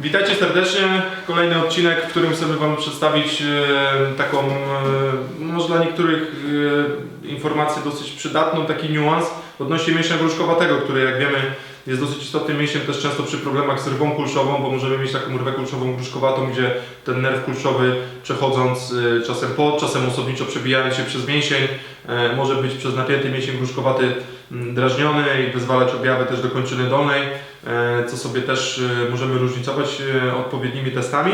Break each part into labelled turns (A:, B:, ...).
A: Witajcie serdecznie. Kolejny odcinek, w którym chcemy Wam przedstawić e, taką, e, może dla niektórych e, informację dosyć przydatną, taki niuans odnośnie mięśnia gruszkowatego, który jak wiemy jest dosyć istotnym mięśniem też często przy problemach z rwą kulszową, bo możemy mieć taką rwę kulszową gruszkowatą, gdzie ten nerw kulszowy przechodząc e, czasem pod, czasem osobniczo przebijając się przez mięsień, e, może być przez napięty mięsień gruszkowaty m, drażniony i wyzwalać objawy też do kończyny dolnej, e, co sobie też e, możemy różnicować e, odpowiednimi testami.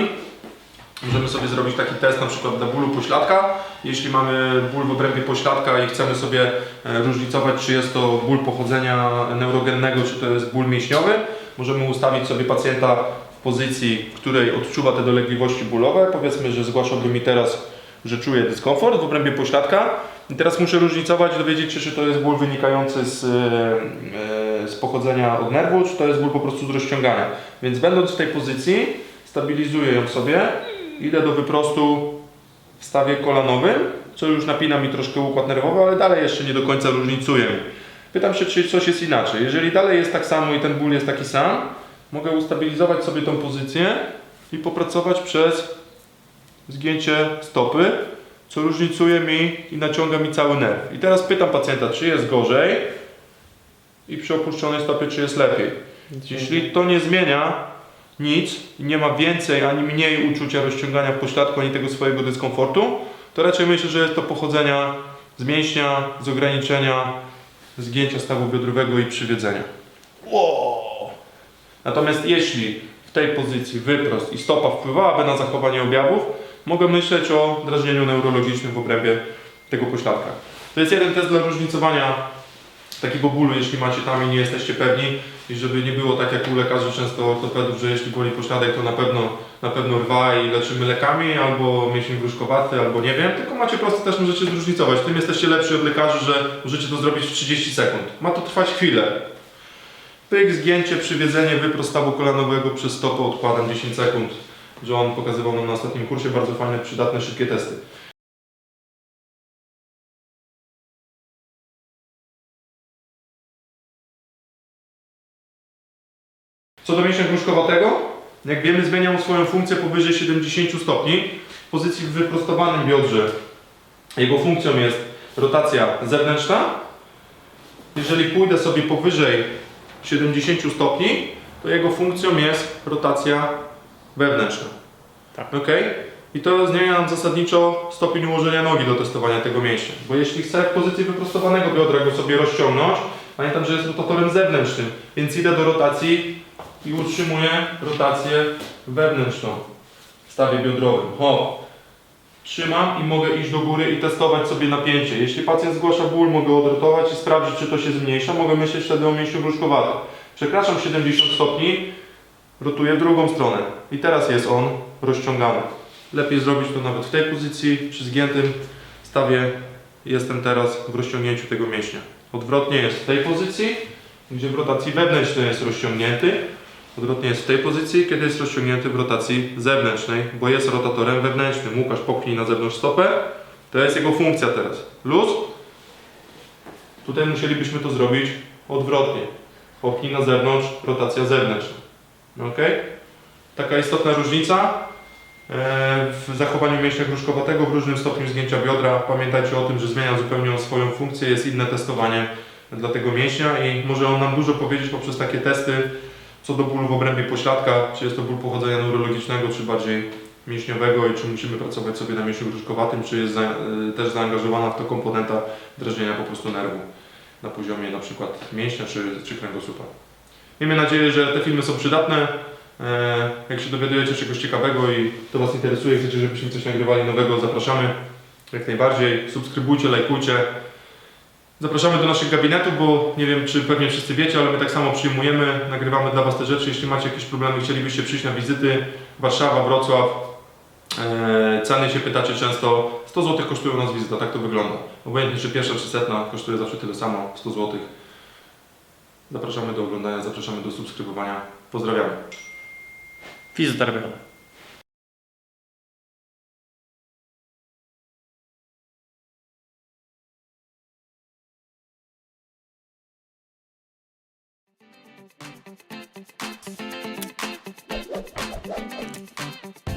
A: Możemy sobie zrobić taki test na przykład dla bólu pośladka. Jeśli mamy ból w obrębie pośladka i chcemy sobie e, różnicować, czy jest to ból pochodzenia neurogennego, czy to jest ból mięśniowy, możemy ustawić sobie pacjenta w pozycji, w której odczuwa te dolegliwości bólowe. Powiedzmy, że zgłaszałby mi teraz, że czuje dyskomfort w obrębie pośladka. I teraz muszę różnicować, dowiedzieć się, czy to jest ból wynikający z, e, e, z pochodzenia od nerwu, czy to jest ból po prostu z rozciągania. Więc będąc w tej pozycji, stabilizuję ją sobie, idę do wyprostu w stawie kolanowym, co już napina mi troszkę układ nerwowy, ale dalej jeszcze nie do końca różnicuję. Pytam się, czy coś jest inaczej. Jeżeli dalej jest tak samo i ten ból jest taki sam, mogę ustabilizować sobie tą pozycję i popracować przez zgięcie stopy, co różnicuje mi i naciąga mi cały nerw. I teraz pytam pacjenta, czy jest gorzej i przy opuszczonej stopie, czy jest lepiej. Jeśli to nie zmienia nic nie ma więcej ani mniej uczucia rozciągania w pośladku, ani tego swojego dyskomfortu, to raczej myślę, że jest to pochodzenia z mięśnia, z ograniczenia, zgięcia stawu biodrowego i przywiedzenia. Wow. Natomiast jeśli w tej pozycji wyprost i stopa wpływałaby na zachowanie objawów, mogę myśleć o drażnieniu neurologicznym w obrębie tego pośladka. To jest jeden test dla różnicowania takiego bólu, jeśli macie tam i nie jesteście pewni i żeby nie było tak jak u lekarzy często ortopedów, że jeśli boli pośladek to na pewno, na pewno rwa i leczymy lekami albo mięsień gruszkowaty albo nie wiem, tylko macie prosto też możecie zróżnicować. Tym jesteście lepsi od lekarzy, że możecie to zrobić w 30 sekund. Ma to trwać chwilę. Pyk, zgięcie, przywiedzenie, wyprost stawu kolanowego przez stopę odkładam 10 sekund. John pokazywał nam na ostatnim kursie bardzo fajne, przydatne, szybkie testy. Co do mięśnia gruszkowatego, jak wiemy zmieniał swoją funkcję powyżej 70 stopni. W pozycji w wyprostowanym biodrze jego funkcją jest rotacja zewnętrzna. Jeżeli pójdę sobie powyżej 70 stopni, to jego funkcją jest rotacja wewnętrzna.
B: Tak.
A: Ok? I to zmienia nam zasadniczo stopień ułożenia nogi do testowania tego mięśnia. Bo jeśli chcę w pozycji wyprostowanego biodra go sobie rozciągnąć, pamiętam, że jest rotatorem zewnętrznym, więc idę do rotacji i utrzymuję rotację wewnętrzną w stawie biodrowym. Hop. Trzymam i mogę iść do góry i testować sobie napięcie. Jeśli pacjent zgłasza ból, mogę odrotować i sprawdzić, czy to się zmniejsza. Mogę myśleć wtedy o mięśniu gruszkowatym. Przekraczam 70 stopni, rotuję w drugą stronę. I teraz jest on rozciągany. Lepiej zrobić to nawet w tej pozycji, przy zgiętym stawie. Jestem teraz w rozciągnięciu tego mięśnia. Odwrotnie jest w tej pozycji, gdzie w rotacji wewnętrznej jest rozciągnięty. Odwrotnie jest w tej pozycji, kiedy jest rozciągnięty w rotacji zewnętrznej, bo jest rotatorem wewnętrznym. Łukasz popchnij na zewnątrz stopę. To jest jego funkcja teraz. Luz. Tutaj musielibyśmy to zrobić odwrotnie. Popchnij na zewnątrz, rotacja zewnętrzna. Ok? Taka istotna różnica e, w zachowaniu mięśnia gruszkowatego w różnym stopniu zgięcia biodra. Pamiętajcie o tym, że zmienia zupełnie on swoją funkcję, jest inne testowanie dla tego mięśnia i może on nam dużo powiedzieć poprzez takie testy co do bólu w obrębie pośladka, czy jest to ból pochodzenia neurologicznego, czy bardziej mięśniowego i czy musimy pracować sobie na mięśniu gruszkowatym, czy jest za, y, też zaangażowana w to komponenta drażnienia po prostu nerwu na poziomie na przykład mięśnia czy, czy kręgosłupa. Miejmy nadzieję, że te filmy są przydatne. E, Jak się dowiadujecie czegoś ciekawego i to Was interesuje, chcecie, żebyśmy coś nagrywali nowego, zapraszamy jak najbardziej. Subskrybujcie, lajkujcie. Zapraszamy do naszych gabinetów, bo nie wiem, czy pewnie wszyscy wiecie, ale my tak samo przyjmujemy, nagrywamy dla Was te rzeczy. Jeśli macie jakieś problemy, chcielibyście przyjść na wizyty, Warszawa, Wrocław, e, ceny się pytacie często, 100 zł kosztuje u nas wizyta, tak to wygląda. Obojętnie czy pierwsza, czy setna, kosztuje zawsze tyle samo, 100 zł. Zapraszamy do oglądania, zapraszamy do subskrybowania. Pozdrawiamy.
B: Fizjoterapeut. Thank you.